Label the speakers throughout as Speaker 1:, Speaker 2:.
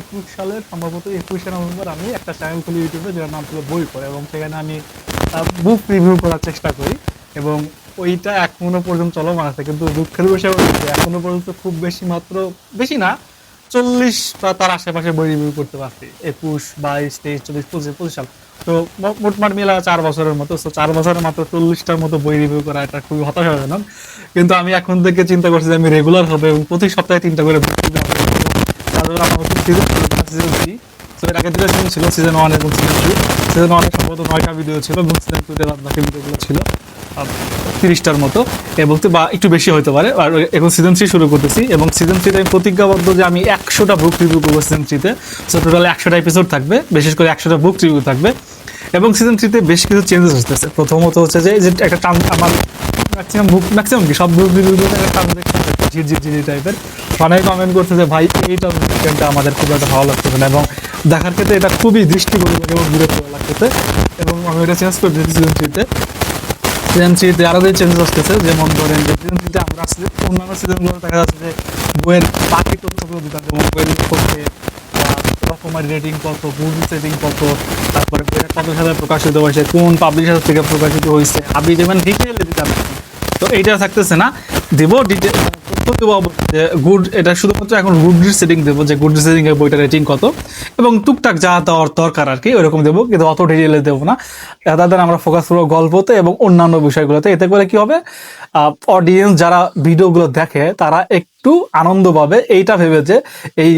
Speaker 1: একুশ সালের সম্ভবত একুশে নভেম্বর আমি একটা চ্যানেল খুলি ইউটিউবে যার নাম ছিল বই পড়ে এবং সেখানে আমি বুক রিভিউ করার চেষ্টা করি এবং ওইটা এখনও পর্যন্ত চলমান আছে। কিন্তু দুঃখের এখনও পর্যন্ত খুব বেশি মাত্র, বেশি না চল্লিশ বা তার আশেপাশে বই রিভিউ করতে পারছি। একুশ, বাইশ, তেইশ, চল্লিশ, পঁচিশ পঁচিশ সাল। তো মোটমাট মিলা চার বছরের মতো। তো চার বছরের মাত্র চল্লিশটার মতো বই রিভিউ করা এটা খুবই হতাশাজনক। কিন্তু আমি এখন থেকে চিন্তা করছি যে আমি রেগুলার হবে এবং প্রতি সপ্তাহে তিনটা করে book সিজন ওয়ান এবং সিজন টু ভিডিও ছিল এবং ভিডিওগুলো ছিল তিরিশটার মতো। এবং একটু বেশি হতে পারে, আর এখন সিজন থ্রি শুরু করতেছি এবং সিজন থ্রিতে আমি প্রতিজ্ঞাবদ্ধ যে আমি একশোটা বুক রিভিউ করব সিজন থ্রিতে সো টোটাল একশোটা এপিসোড থাকবে, বিশেষ করে একশোটা বুক রিভিউ থাকবে। এবং সিজন থ্রিতে বেশ কিছু চেঞ্জেস আসতেছে। প্রথমত হচ্ছে যে একটা টান আমার ম্যাক্সিমাম বুক ম্যাক্সিমাম কি? সব বুক রিভিউগুলো একটা ট্রানজেকশন ঝিরঝির ঝিরি টাইপের অনেক কমেন্ট করছে যে, ভাই, এই ট্রানজেকশনটা আমাদের খুব একটা ভালো লাগতেছে না। এবং দেখার ক্ষেত্রে এটা খুবই দৃষ্টিগোচর এবং বিরক্ত লাগতেছে। এবং আমি এটা চেঞ্জ করে দিয়েছি সিজন থ্রিতে সিজন থ্রিতে আরও যে চেঞ্জেস আসতেছে। যেমন ধরেন যে সিজন থ্রিতে আমরা আসলে অন্যান্য সিজনগুলো দেখা যাচ্ছে যে, বইয়ের বাকি তথ্যগুলো দিতাম যেমন বইয়ের করতে রকমের রেটিং কত মুভি সেটিং কত, তারপরে বইটা কত সালে প্রকাশিত হয়েছে, কোন পাবলিশার থেকে প্রকাশিত হয়েছে, আপনি যেমন ডিটেলে দিতাম তো এইটা থাকতেছে না। দেবো ডিটেল গুড এটা শুধুমাত্র এখন গুড সেটিং দেবো যে গুড সেটিং এর বইটা রেটিং কত। এবং টুকটাক যা দেওয়ার দরকার আর কি, ওইরকম দেবো, কিন্তু অত ডিটেলে দেবো না। তাদের আমরা ফোকাস করব গল্পতে এবং অন্যান্য বিষয়গুলোতে, এতে করে কি হবে? অডিয়েন্স যারা ভিডিওগুলো দেখে, তারা একটু আনন্দ পাবে। এইটা ভেবে যে এই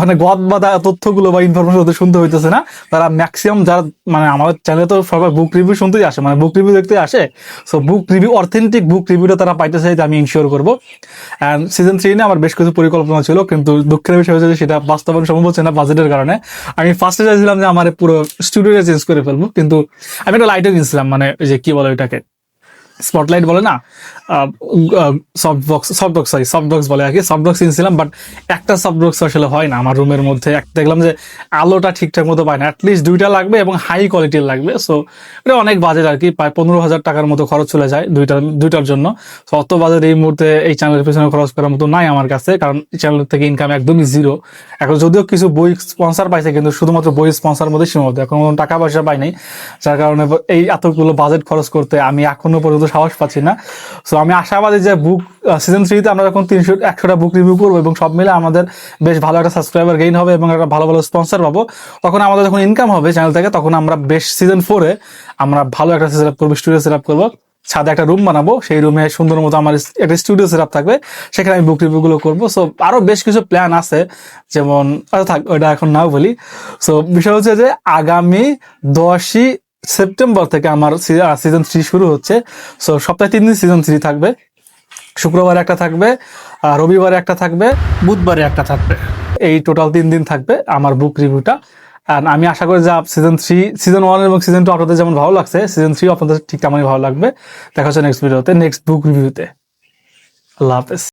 Speaker 1: মানে গদ বাঁধা তথ্যগুলো বা ইনফরমেশন ওদের শুনতে হইতেছে না। তারা ম্যাক্সিমাম যারা মানে আমাদের চ্যানেলে তো সবাই বুক রিভিউ শুনতেই আসে মানে বুক রিভিউ দেখতে আসে। So book review authentic book রিভিউটা তারা পাইতেছে এটা আমি ইনশিওর করব। অ্যান্ড সিজন থ্রি নিয়ে আমার বেশ কিছু পরিকল্পনা ছিল, কিন্তু দুঃখের বিষয় হচ্ছে যে সেটা বাস্তবায়ন সম্ভব হচ্ছে না বাজেটের কারণে। আমি ফার্স্টে চাইছিলাম যে আমার পুরো স্টুডিওটা চেঞ্জ করে ফেলব, কিন্তু আমি একটা লাইটও কিনছিলাম মানে যে কি বলে ওইটাকে? স্পটলাইট বলে না সফট বক্স সফট বক্স বলে আর কি। সফট বক্স কিনছিলাম বাট একটা সফট বক্স আসলে হয় না আমার রুমের মধ্যে। এক- দেখলাম যে আলোটা ঠিকঠাক মতো পায় না। অ্যাটলিস্ট দুইটা লাগবে এবং হাই কোয়ালিটির লাগবে। সো এটা অনেক বাজেট আর কি। প্রায় পনেরো হাজার টাকার মতো খরচ চলে যায় দুইটা দুইটার জন্য। So, অত বাজেট এই মুহূর্তে এই চ্যানেলের পিছনে খরচ করার মতো নাই আমার কাছে কারণ চ্যানেল থেকে ইনকাম একদমই জিরো এখন যদিও কিছু বই স্পন্সর পাইছে কিন্তু শুধুমাত্র বই স্পন্সর মধ্যে সীমাবদ্ধ। এখন টাকা পয়সা পাই নাই যার কারণে এই এতগুলো বাজেট খরচ করতে আমি এখনও পর্যন্ত সাহস পাচ্ছি না। সো আমি আশাবাদী যে বুক সিজন থ্রিতে আমরা যখন তিনশো, একশোটা বুক রিভিউ করব এবং সব মিলে আমাদের বেশ ভালো একটা সাবস্ক্রাইবার গেইন হবে এবং একটা ভালো ভালো স্পন্সর পাবো, তখন আমাদের যখন ইনকাম হবে চ্যানেল থেকে, তখন আমরা বেশ সিজন ফোরে আমরা ভালো একটা সেট আপ করব স্টুডিও সেট আপ করব, ছাদে একটা রুম বানাবো, সেই রুমে সুন্দর মতো আমার একটা স্টুডিও সেট আপ থাকবে, সেখানে আমি বুক রিভিউ গুলো করব। সো আরও বেশ কিছু প্ল্যান আছে, যেমন আচ্ছা থাক ওইটা এখন নাও বলি। সো বিষয় হচ্ছে যে আগামী দশই সেপ্টেম্বর থেকে আমার সিজন থ্রি শুরু হচ্ছে। সো সপ্তাহে তিন দিন সিজন থ্রি থাকবে। শুক্রবারে একটা থাকবে রবিবারে একটা থাকবে, বুধবারে একটা থাকবে। এই টোটাল তিন দিন থাকবে আমার বুক রিভিউটা আর আমি আশা করি যে সিজন থ্রি সিজন ওয়ান এবং সিজন টু আপনাদের যেমন ভালো লাগছে সিজন থ্রি আপনাদের ঠিক তেমনই ভালো লাগবে। দেখা হচ্ছে নেক্সট ভিডিওতে নেক্সট বুক রিভিউতে আল্লাহ হাফেজ।